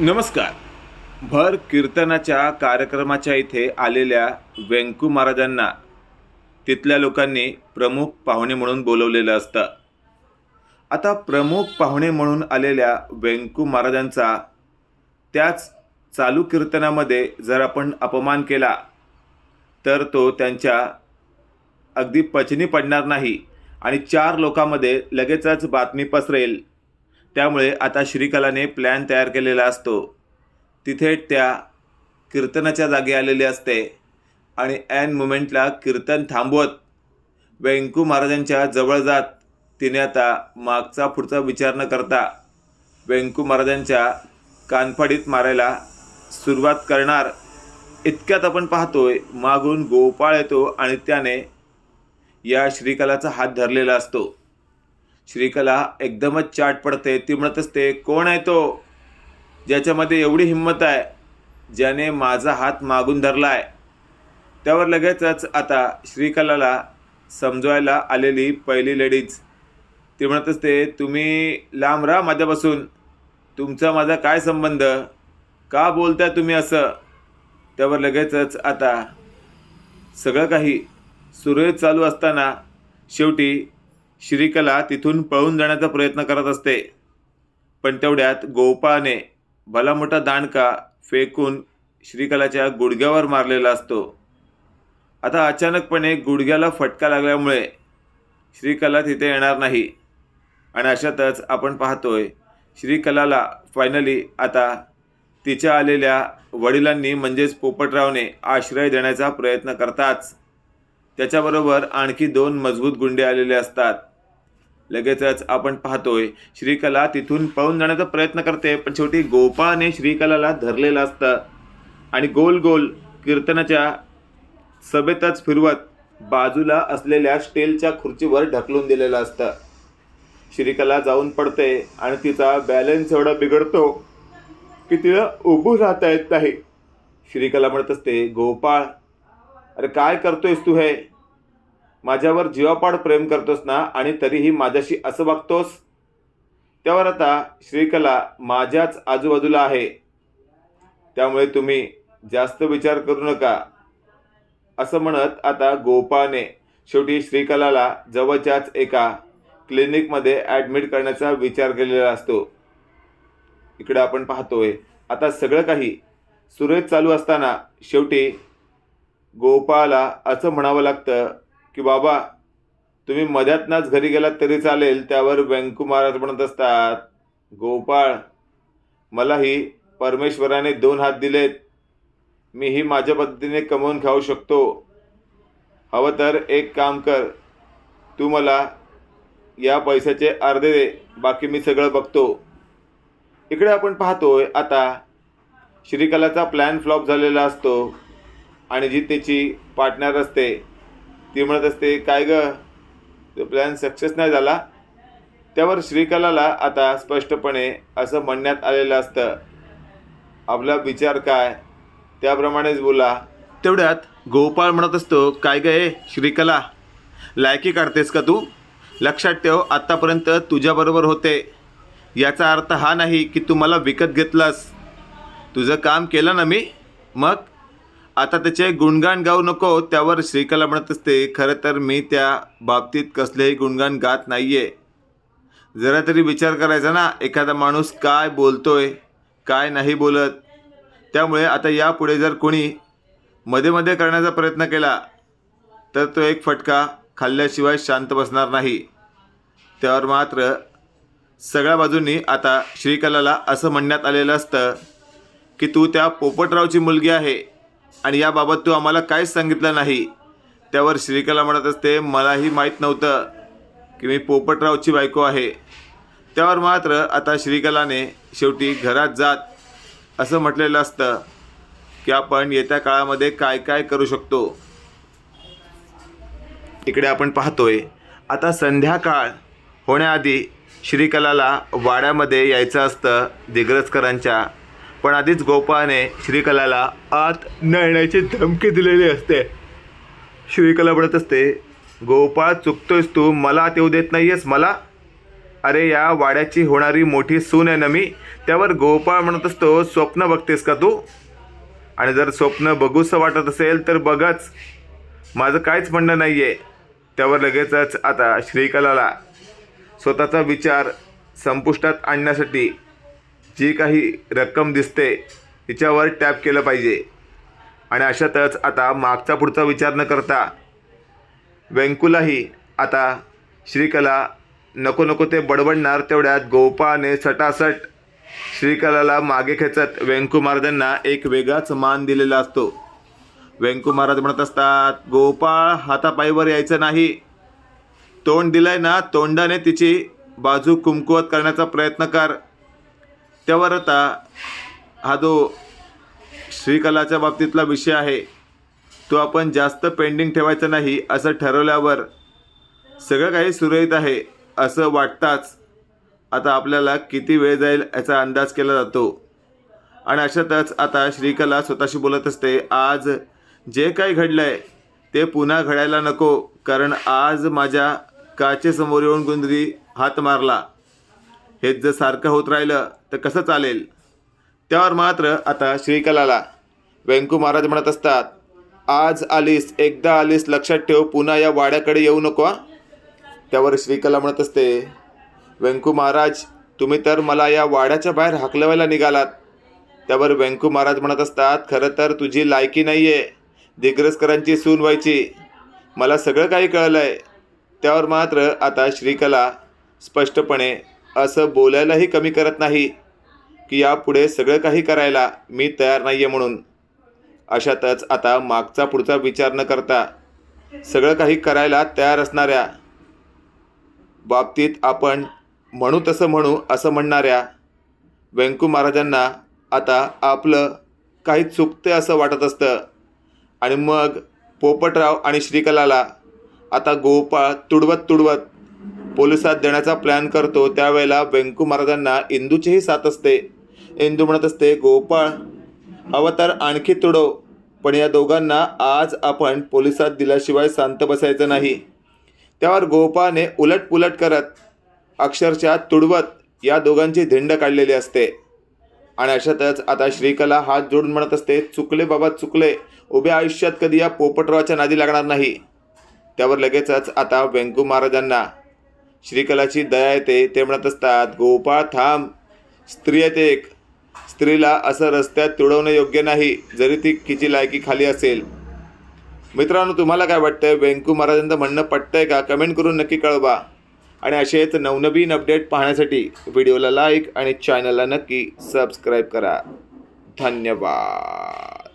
नमस्कार. भर कीर्तनाच्या कार्यक्रमाच्या इथे आलेल्या व्यंकू महाराजांना तिथल्या लोकांनी प्रमुख पाहुणे म्हणून बोलवलेलं असतं. आता प्रमुख पाहुणे म्हणून आलेल्या व्यंकू महाराजांचा त्याच चालू कीर्तनामध्ये जर आपण अपमान केला तर तो त्यांच्या अगदी पचनी पडणार नाही आणि चार लोकांमध्ये लगेचच बातमी पसरेल. त्यामुळे आता श्रीकलाने प्लॅन तयार केलेला असतो. तिथे त्या कीर्तनाच्या जागी आलेली असते आणि ॲन मुमेंटला कीर्तन थांबवत. व्यंकू महाराजांच्या जवळ जात तिने आता मागचा पुढचा विचार न करता व्यंकू महाराजांच्या कानफडीत मारायला सुरुवात करणार. इतक्यात आपण पाहतोय मागून गोपाळ येतो आणि त्याने या श्रीकलाचा हात धरलेला असतो. श्रीकला एकदमच चाट पडते ती म्हणत असते कोण आहे तो? ज्याच्यामध्ये एवढी हिंमत आहे ज्याने माझा हात मागून धरला आहे त्यावर लगेचच आता श्रीकलाला समजवायला आलेली पहिली लेडीज. ती म्हणत असते तुम्ही लांब राहा माझ्यापासून. तुमचा माझा काय संबंध? का बोलताय तुम्ही असं? त्यावर लगेचच आता सगळं काही सुरळीत चालू असताना शेवटी श्रीकला तिथून पळून जाण्याचा प्रयत्न करत असते. पण तेवढ्यात गोपाळाने भला मोठा दांडका फेकून श्रीकलाच्या गुडघ्यावर मारलेला असतो. आता अचानकपणे गुडघ्याला फटका लागल्यामुळे श्रीकला तिथे येणार नाही. आणि अशातच आपण पाहतोय श्रीकलाला फायनली आता तिच्या आलेल्या वडिलांनी म्हणजेच पोपटरावने आश्रय देण्याचा प्रयत्न करताच त्याच्याबरोबर आणखी दोन मजबूत गुंडे आलेले असतात. लगेचच आपण पाहतोय श्रीकला तिथून पळून जाण्याचा प्रयत्न करते पण शेवटी गोपाळने श्रीकलाला धरलेलं असतं. आणि गोल गोल कीर्तनाच्या सभेतच फिरवत बाजूला असलेल्या स्टीलच्या खुर्चीवर ढकलून दिलेलं असतं. श्रीकला जाऊन पडते आणि तिचा बॅलन्स एवढा बिघडतो की तिला उभं राहता येत नाही. श्रीकला म्हणत असते गोपाळ अरे काय करतोयस तू हे? माझ्यावर जीवापाड प्रेम करतोस ना आणि तरीही माझ्याशी असं वागतोस? त्यावर आता श्रीकला माझ्याच आजूबाजूला आहे. त्यामुळे तुम्ही जास्त विचार करू नका. असं म्हणत आता गोपाळने शेवटी श्रीकलाला जवळच्याच एका क्लिनिकमध्ये ॲडमिट करण्याचा विचार केलेला असतो. इकडे आपण पाहतोय आता सगळं काही सुरेख चालू असताना शेवटी गोपाळला असं म्हणावं लागतं की बाबा तुम्ही मध्यातनाच घरी गेलात तरी चालेल त्यावर व्यंकू महाराज म्हणत असतात गोपाळ मलाही परमेश्वराने दोन हात दिलेत. मी ही माझ्या पद्धतीने कमवून खाऊ शकतो. हवं तर एक काम कर तू मला या पैशाचे अर्धे दे बाकी मी सगळं बघतो. इकडे आपण पाहतोय आता श्रीकलाचा प्लॅन फ्लॉप झालेला असतो आणि जी त्याची पार्टनर असते. ती म्हणत असते काय ग? तो प्लॅन सक्सेस नाही झाला. त्यावर श्रीकलाला आता स्पष्टपणे असं म्हणण्यात आलेलं असतं. आपला विचार काय? त्याप्रमाणेच बोला. तेवढ्यात गोपाळ म्हणत असतो काय ग हे श्रीकला? लायकी काढतेस का तू? लक्षात ठेव आत्तापर्यंत तुझ्याबरोबर होते. याचा अर्थ हा नाही की तू मला विकत घेतलास. तुझं काम केलं ना मी? मग आता त्याचे गुणगान गाऊ नको त्यावर श्रीकला म्हणत असते खरं तर मी त्या बाबतीत कसलेही गुणगान गात नाही आहे जरा तरी विचार करायचा ना एखादा माणूस काय बोलतोय काय नाही बोलत. त्यामुळे आता यापुढे जर कोणी मध्ये मध्ये करण्याचा प्रयत्न केला तर तो एक फटका खाल्ल्याशिवाय शांत बसणार नाही. त्यावर मात्र सगळ्या बाजूंनी आता श्रीकलाला असं म्हणण्यात आलेलं असतं की तू त्या पोपटरावची मुलगी आहे. आणि याबाबत तू आम्हाला काहीच सांगितलं नाही. त्यावर श्रीकला म्हणत असते मलाही माहीत नव्हतं की मी पोपटरावची बायको आहे. त्यावर मात्र आता श्रीकलाने शेवटी घरात जात असं म्हटलेलं असतं की आपण येत्या काळामध्ये काय काय करू शकतो. इकडे आपण पाहतोय आता संध्याकाळ होण्याआधी श्रीकलाला वाड्यामध्ये यायचं असतं दिग्रजकरांच्या पण आधीच गोपाळने श्रीकलाला आत नळण्याची धमकी दिलेली असते. श्रीकला म्हणत असते गोपाळ चुकतोयस तू. मला आत येऊ देत नाही आहेस मला? अरे या वाड्याची होणारी मोठी सून आहे ना मी? त्यावर गोपाळ म्हणत असतो स्वप्न बघतेस का तू? आणि जर स्वप्न बघूसं वाटत असेल तर बघच. माझं काहीच म्हणणं नाही आहे त्यावर लगेचच आता श्रीकलाला स्वतःचा विचार संपुष्टात आणण्यासाठी जी काही रक्कम दिसते तिच्यावर टॅप केलं पाहिजे. आणि अशातच आता मागचा पुढचा विचार न करता व्यंकूलाही आता श्रीकला नको नको ते बडबडणार तेवढ्यात गोपाने सटासट श्रीकलाला मागे खेचत व्यंकू महाराजांना एक वेगळाच मान दिलेला असतो. व्यंकू महाराज म्हणत असतात गोपाळ हातापायीवर यायचं नाही. तोंड दिलंय ना तोंडाने तिची बाजू कुमकुवत करण्याचा प्रयत्न कर. त्यावर आता हा जो श्रीकलाच्या बाबतीतला विषय आहे तो आपण जास्त पेंडिंग ठेवायचा नाही असं ठरवल्यावर सगळं काही सुरळीत आहे असं वाटताच आता आपल्याला किती वेळ जाईल याचा अंदाज केला जातो. आणि अशातच आता श्रीकला स्वतःशी बोलत असते आज जे काही घडलं आहे ते पुन्हा घडायला नको कारण आज माझ्या काचेसमोर येऊन गुंदरी हात मारला. हेच जर सारखं होत राहिलं तर कसं चालेल? त्यावर मात्र आता श्रीकलाला व्यंकू महाराज म्हणत असतात आज आलीस एकदा आलीस लक्षात ठेव पुन्हा या वाड्याकडे येऊ नको त्यावर श्रीकला म्हणत असते व्यंकू महाराज तुम्ही तर मला या वाड्याच्या बाहेर हाकलवायला निघालात. त्यावर व्यंकू महाराज म्हणत असतात खरं तर तुझी लायकी नाही आहे दिग्रसकरांची सून व्हायची. मला सगळं काही कळलं आहे त्यावर मात्र आता श्रीकला स्पष्टपणे असं बोलायलाही कमी करत नाही की यापुढे सगळं काही करायला मी तयार नाही आहे म्हणून. अशातच आता मागचा पुढचा विचार न करता सगळं काही करायला तयार असणाऱ्या बाबतीत आपण म्हणू तसं म्हणू असं म्हणणाऱ्या व्यंकू महाराजांना आता आपलं काही चुकते असं वाटत असतं. आणि मग पोपटराव आणि श्रीकलाला आता गोपाळ तुडवत तुडवत पोलिसात देण्याचा प्लॅन करतो त्यावेळेला व्यंकू महाराजांना इंदूचीही साथ असते. इंदू म्हणत असते गोपाळ हवं तर आणखी तुडव. पण या दोघांना आज आपण पोलिसात दिल्याशिवाय शांत बसायचं नाही. त्यावर गोपाळने उलट पुलट करत अक्षरशः तुडवत या दोघांची धिंड काढलेली असते. आणि अशातच आता श्रीकला हात जोडून म्हणत असते चुकले बाबा चुकले. उभ्या आयुष्यात कधी या पोपटरावाच्या नादी लागणार नाही. त्यावर लगेचच आता व्यंकू महाराजांना श्रीकलाची दया येते. ते म्हणत असतात गोपाळ थांब. स्त्री येते एक. स्त्रीला असं रस्त्यात तुडवणं योग्य नाही. जरी ती किची लायकी खाली असेल. मित्रांनो तुम्हाला काय वाटतं वेंकू महाराजांचं म्हणणं पटतंय का? कमेंट करून नक्की कळवा. आणि असेच नवनवीन अपडेट पाहण्यासाठी व्हिडिओला लाईक आणि चॅनलला नक्की सबस्क्राईब करा. धन्यवाद.